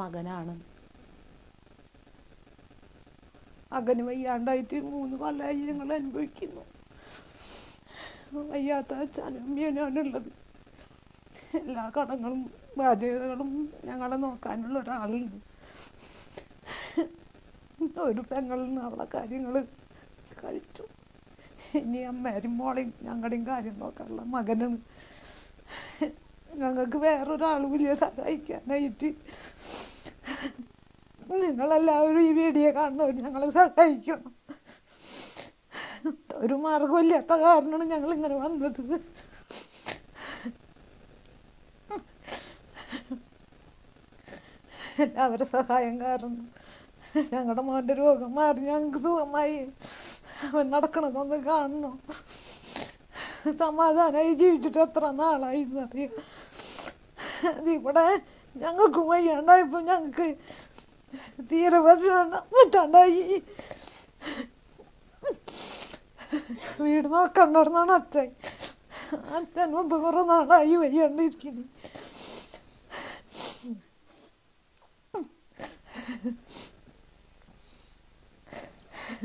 മകനാണ്. മകന് വയ്യാണ്ടായിട്ട് മൂന്ന് കൊല്ലമായി ഞങ്ങൾ അനുഭവിക്കുന്നു. വയ്യാത്ത അച്ഛനും അമ്മയനാണുള്ളത് എല്ലാ കടങ്ങളും ബാധ്യതകളും ഞങ്ങളെ നോക്കാനുള്ള ഒരാളുണ്ട്. ഒരു പെങ്ങളിൽ നിന്ന് അവളെ കാര്യങ്ങൾ കഴിച്ചു. ഇനി അമ്മേരും മോളെയും ഞങ്ങളുടെയും കാര്യം നോക്കാനുള്ള മകനാണ്. ഞങ്ങൾക്ക് വേറൊരാളും വലിയ സഹായിക്കാനായിട്ട് നിങ്ങളെല്ലാവരും ഈ വീഡിയോ കാണുന്നവർ ഞങ്ങളെ സഹായിക്കണം. ഒരു മാർഗമില്ലാത്ത കാരണമാണ് ഞങ്ങൾ ഇങ്ങനെ വന്നത്. എല്ലാവരുടെ സഹായം കാരണം ഞങ്ങളുടെ മോന്റെ രോഗം മാറി ഞങ്ങൾക്ക് സുഖമായി. അവൻ നടക്കണതൊന്ന് കാണണം. സമാധാനമായി ജീവിച്ചിട്ട് എത്ര നാളായി എന്നറിയാം. ഇവിടെ ഞങ്ങൾക്ക് വയ്യാണ്ടായപ്പോൾ ഞങ്ങൾക്ക് തീരെ പറ്റണ്ട പറ്റാണ്ടായി വീട് നോക്കണ്ടായിരുന്നാണ് അച്ഛൻ. അച്ഛൻ മുമ്പ് കുറേ നാളായി വയ്യാണ്ടിരിക്കുന്നു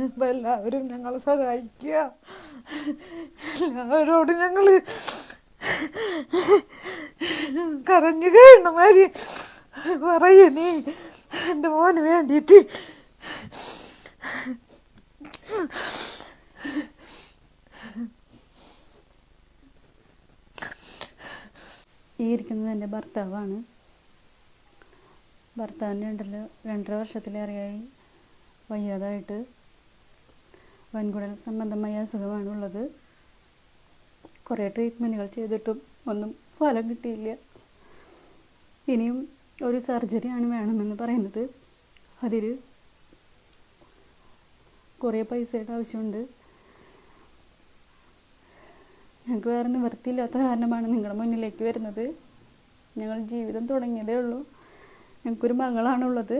അപ്പൊ എല്ലാവരും ഞങ്ങളെ സഹായിക്കുക. എല്ലാവരോടും ഞങ്ങൾ കരഞ്ഞു കേണ്ട മാതിരി പറയൂ നീ. എന്റെ മോന് വേണ്ടിയിട്ട്. ഈ ഇരിക്കുന്നത് എന്റെ ഭർത്താവാണ്. ഭർത്താവിന് ഉണ്ടല്ലോ രണ്ടര വർഷത്തിലേറെയായി വയ്യാതായിട്ട്. വൻകുടൽ സംബന്ധമായ അസുഖമാണുള്ളത്. കുറേ ട്രീറ്റ്മെന്റുകൾ ചെയ്തിട്ടും ഒന്നും ഫലം കിട്ടിയില്ല. ഇനിയും ഒരു സർജറിയാണ് വേണമെന്ന് പറയുന്നത്. അതിൽ കുറേ പൈസയുടെ ആവശ്യമുണ്ട്. ഞങ്ങൾക്ക് വേറെ നിവൃത്തിയില്ലാത്ത കാരണമാണ് നിങ്ങളുടെ മുന്നിലേക്ക് വരുന്നത്. ഞങ്ങൾ ജീവിതം തുടങ്ങിയതേ ഉള്ളൂ. ഞങ്ങൾക്കൊരു മകളാണുള്ളത്.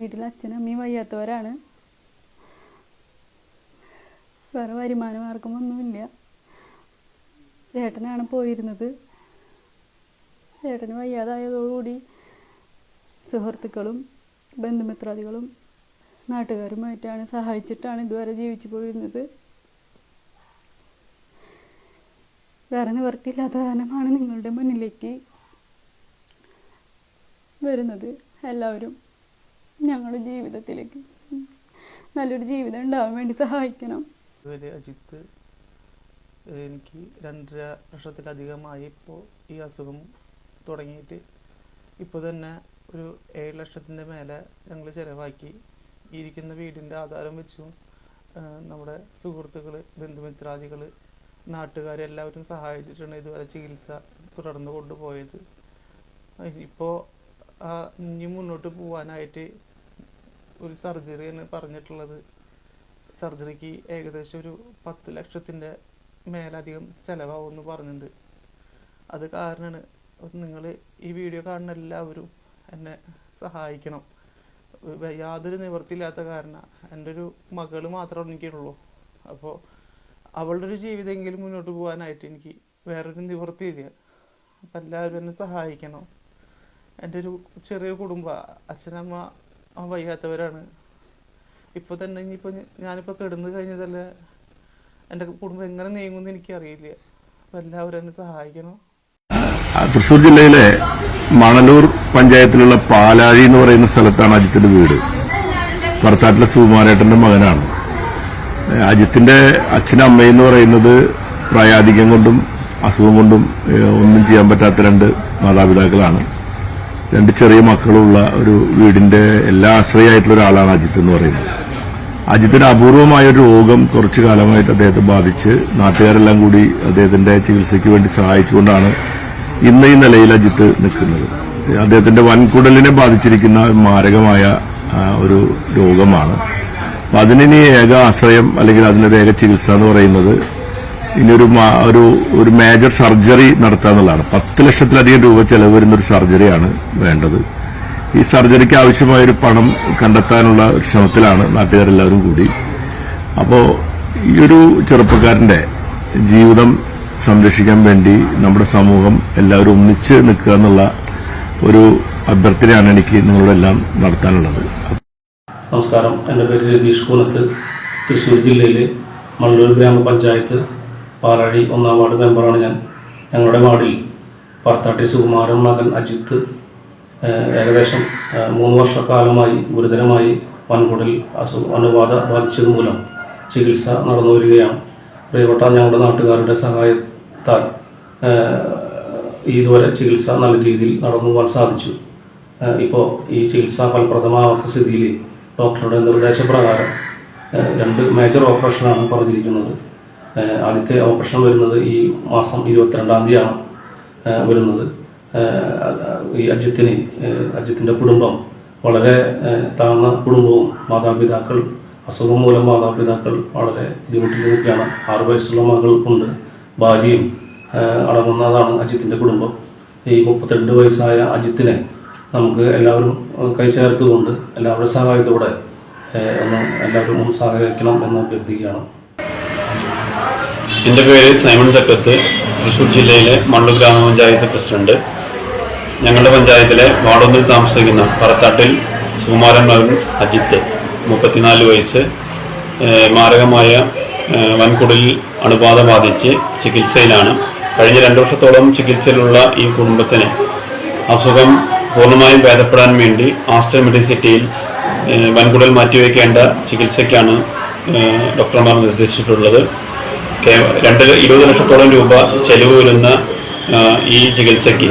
വീട്ടിൽ അച്ഛനും അമ്മയും വയ്യാത്തവരാണ്. വേറെ വരുമാന മാർഗമൊന്നുമില്ല ചേട്ടനാണ് പോയിരുന്നത്. ചേട്ടന് വയ്യാതായതോടുകൂടി സുഹൃത്തുക്കളും ബന്ധുമിത്രാദികളും നാട്ടുകാരുമായിട്ടാണ് സഹായിച്ചിട്ടാണ് ഇതുവരെ ജീവിച്ചു പോയിരുന്നത്. വേറെ നിവർത്തിയില്ലാത്ത കാരണമാണ് നിങ്ങളുടെ മുന്നിലേക്ക് വരുന്നത്. എല്ലാവരും ഞങ്ങളുടെ ജീവിതത്തിലേക്ക് നല്ലൊരു ജീവിതം ഉണ്ടാവാൻ വേണ്ടി സഹായിക്കണം. അജിത്ത് എനിക്ക് രണ്ടര ലക്ഷത്തിലധികമായി ഇപ്പോൾ ഈ അസുഖം തുടങ്ങിയിട്ട് ഇപ്പോൾ തന്നെ ഒരു ഏഴ് ലക്ഷത്തിന്റെ മേലെ ഞങ്ങൾ ചിലവാക്കി. ഇരിക്കുന്ന വീടിന്റെ ആധാരം വെച്ചും നമ്മുടെ സുഹൃത്തുക്കൾ ബന്ധുമിത്രാദികൾ നാട്ടുകാരെല്ലാവരും സഹായിച്ചിട്ടാണ് ഇതുവരെ ചികിത്സ തുടർന്ന് കൊണ്ടുപോയത്. ഇപ്പോൾ ഇനി മുന്നോട്ട് പോകാനായിട്ട് ഒരു സർജറിയാണ് പറഞ്ഞിട്ടുള്ളത്. സർജറിക്ക് ഏകദേശം ഒരു പത്ത് ലക്ഷത്തിന്റെ മേലധികം ചിലവാകുമെന്ന് പറഞ്ഞിട്ടുണ്ട്. അത് കാരണമാണ് നിങ്ങൾ ഈ വീഡിയോ കാണുന്ന എല്ലാവരും എന്നെ സഹായിക്കണം. യാതൊരു നിവൃത്തിയില്ലാത്ത കാരണം എന്റെ ഒരു മകൾ മാത്രമേ എനിക്കുള്ളൂ അപ്പോൾ അവളുടെ ഒരു ജീവിതമെങ്കിലും മുന്നോട്ട് പോകാനായിട്ട് എനിക്ക് വേറൊരു നിവൃത്തിയില്ല. അപ്പം എല്ലാവരും എന്നെ സഹായിക്കണം. എന്റെ ഒരു ചെറിയ കുടുംബ അച്ഛനമ്മ വയ്യാത്തവരാണ്. ഇപ്പോൾ തന്നെ ഇനിയിപ്പോൾ ഞാനിപ്പോൾ കിടന്നു കഴിഞ്ഞതല്ല എന്റെ കുടുംബം എങ്ങനെ നീങ്ങുമെന്ന് എനിക്കറിയില്ല. അപ്പൊ എല്ലാവരും എന്നെ സഹായിക്കണം. തൃശൂർ ജില്ലയിലെ മണലൂർ പഞ്ചായത്തിലുള്ള പാലാഴി എന്ന് പറയുന്ന സ്ഥലത്താണ് അജിത്തിന്റെ വീട്. ഭർത്താട്ടിലെ സുകുമാരേട്ടന്റെ മകനാണ്. അജിത്തിന്റെ അച്ഛനും അമ്മയും എന്ന് പറയുന്നത് പ്രായാധിക്യം കൊണ്ടും അസുഖം കൊണ്ടും ഒന്നും ചെയ്യാൻ പറ്റാത്ത രണ്ട് മാതാപിതാക്കളാണ്. രണ്ട് ചെറിയ മക്കളുള്ള ഒരു വീടിന്റെ എല്ലാ ആശ്രയമായിട്ടുള്ള ഒരാളാണ് അജിത്ത് എന്ന് പറയുന്നത്. അജിത്തിന് അപൂർവമായ ഒരു രോഗം കുറച്ചു കാലമായിട്ട് അദ്ദേഹത്തെ ബാധിച്ച് നാട്ടുകാരെല്ലാം കൂടി അദ്ദേഹത്തിന്റെ ചികിത്സയ്ക്ക് വേണ്ടി സഹായിച്ചുകൊണ്ടാണ് ഇന്ന് ഈ നിലയിൽ അജിത്ത് നിൽക്കുന്നത്. അദ്ദേഹത്തിന്റെ വൻകുടലിനെ ബാധിച്ചിരിക്കുന്ന മാരകമായ ഒരു രോഗമാണ്. അപ്പൊ അതിനി ഏക ആശ്രയം അല്ലെങ്കിൽ അതിനൊരു ഏക ചികിത്സ എന്ന് പറയുന്നത് ഇനി ഒരു ഒരു ഒരു മേജർ സർജറി നടത്തുക എന്നുള്ളതാണ് പത്ത് ലക്ഷത്തിലധികം രൂപ ചെലവ് വരുന്ന ഒരു സർജറിയാണ് വേണ്ടത്. ഈ സർജറിക്ക് ആവശ്യമായ ഒരു പണം കണ്ടെത്താനുള്ള ശ്രമത്തിലാണ് നാട്ടുകാരെല്ലാവരും കൂടി. അപ്പോൾ ഈ ഒരു ചെറുപ്പക്കാരന്റെ ജീവിതം സംരക്ഷിക്കാൻ വേണ്ടി നമ്മുടെ സമൂഹം എല്ലാവരും ഒന്നിച്ച് നിൽക്കുക എന്നുള്ള ഒരു അഭ്യർത്ഥനയാണ് എനിക്ക് നിങ്ങളോടെല്ലാം നടത്താനുള്ളത്. നമസ്കാരം. എന്റെ പേര് രതീഷ് കൂനത്ത്. തൃശ്ശൂർ ജില്ലയിലെ മണ്ണൂർ ഗ്രാമപഞ്ചായത്ത് പാലാഴി ഒന്നാം വാർഡ് മെമ്പറാണ് ഞാൻ. ഞങ്ങളുടെ വാർഡിൽ പറത്താട്ടി സുകുമാരൻ മകൻ അജിത്ത് ഏകദേശം മൂന്ന് വർഷക്കാലമായി ഗുരുതരമായി വൻകുടൽ അസു അണുബാധ ബാധിച്ചത് മൂലം ചികിത്സ നടന്നു വരികയാണ്. പ്രിയപ്പെട്ട ഞങ്ങളുടെ നാട്ടുകാരുടെ സഹായത്താൽ ഇതുവരെ ചികിത്സ നല്ല രീതിയിൽ നടന്നു പോകാൻ സാധിച്ചു. ഇപ്പോൾ ഈ ചികിത്സ ഫലപ്രദമാവാത്ത സ്ഥിതിയിൽ ഡോക്ടറുടെ നിർദ്ദേശപ്രകാരം രണ്ട് മേജർ ഓപ്പറേഷനാണ് പറഞ്ഞിരിക്കുന്നത്. ആദ്യത്തെ ഓപ്പറേഷൻ വരുന്നത് ഈ മാസം ഇരുപത്തിരണ്ടാം തീയതിയാണ് വരുന്നത്. ഈ അജിത്തിന് അജിത്തിന്റെ കുടുംബം വളരെ താഴ്ന്ന കുടുംബവും മാതാപിതാക്കൾ അസുഖം മൂലം മാതാപിതാക്കൾ വളരെ ബുദ്ധിമുട്ടിൽ നിൽക്കുകയാണ് ആറ് വയസ്സുള്ള മകൾ ഉണ്ട് ഭാര്യയും അടങ്ങുന്നതാണ് അജിത്തിന്റെ കുടുംബം. ഈ മുപ്പത്തിരണ്ട് വയസ്സായ അജിത്തിനെ നമുക്ക് എല്ലാവരും കൈ ചേർത്തുകൊണ്ട് എല്ലാവരുടെ സഹായത്തോടെ ഒന്ന് എല്ലാവരും ഒന്ന് സഹകരിക്കണം എന്ന് അഭ്യർത്ഥിക്കുകയാണ്. എന്റെ പേര് സൈമൺ തക്കത്ത് തൃശ്ശൂർ ജില്ലയിലെ മണ്ണു ഗ്രാമപഞ്ചായത്ത് പ്രസിഡന്റ്. ഞങ്ങളുടെ പഞ്ചായത്തിലെ വാർഡൊന്നിൽ താമസിക്കുന്ന പറത്താട്ടിൽ സുകുമാരൻ മകൻ അജിത്ത് മുപ്പത്തിനാല് വയസ്സ് മാരകമായ വൻകുടലിൽ അണുബാധ ബാധിച്ച് ചികിത്സയിലാണ്. കഴിഞ്ഞ രണ്ടു വർഷത്തോളം ചികിത്സയിലുള്ള ഈ കുടുംബത്തിന് അസുഖം പൂർണമായും ഭേദപ്പെടാൻ വേണ്ടി ആസ്റ്റർ മെഡിസിറ്റിയിൽ വൻകുടൽ മാറ്റിവെക്കേണ്ട ചികിത്സയ്ക്കാണ് ഡോക്ടർമാർ നിർദ്ദേശിച്ചിട്ടുള്ളത്. രണ്ട് ഇരുപത് ലക്ഷത്തോളം രൂപ ചെലവ് വരുന്ന ഈ ചികിത്സയ്ക്ക്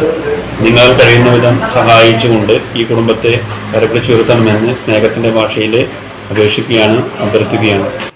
നിങ്ങൾ കഴിയുന്ന വിധം സഹായിച്ചുകൊണ്ട് ഈ കുടുംബത്തെ കരപിടിച്ചുയർത്തണമെന്ന് സ്നേഹത്തിന്റെ ഭാഷയിൽ അപേക്ഷിക്കുകയാണ് അഭ്യർത്ഥിക്കുകയാണ്.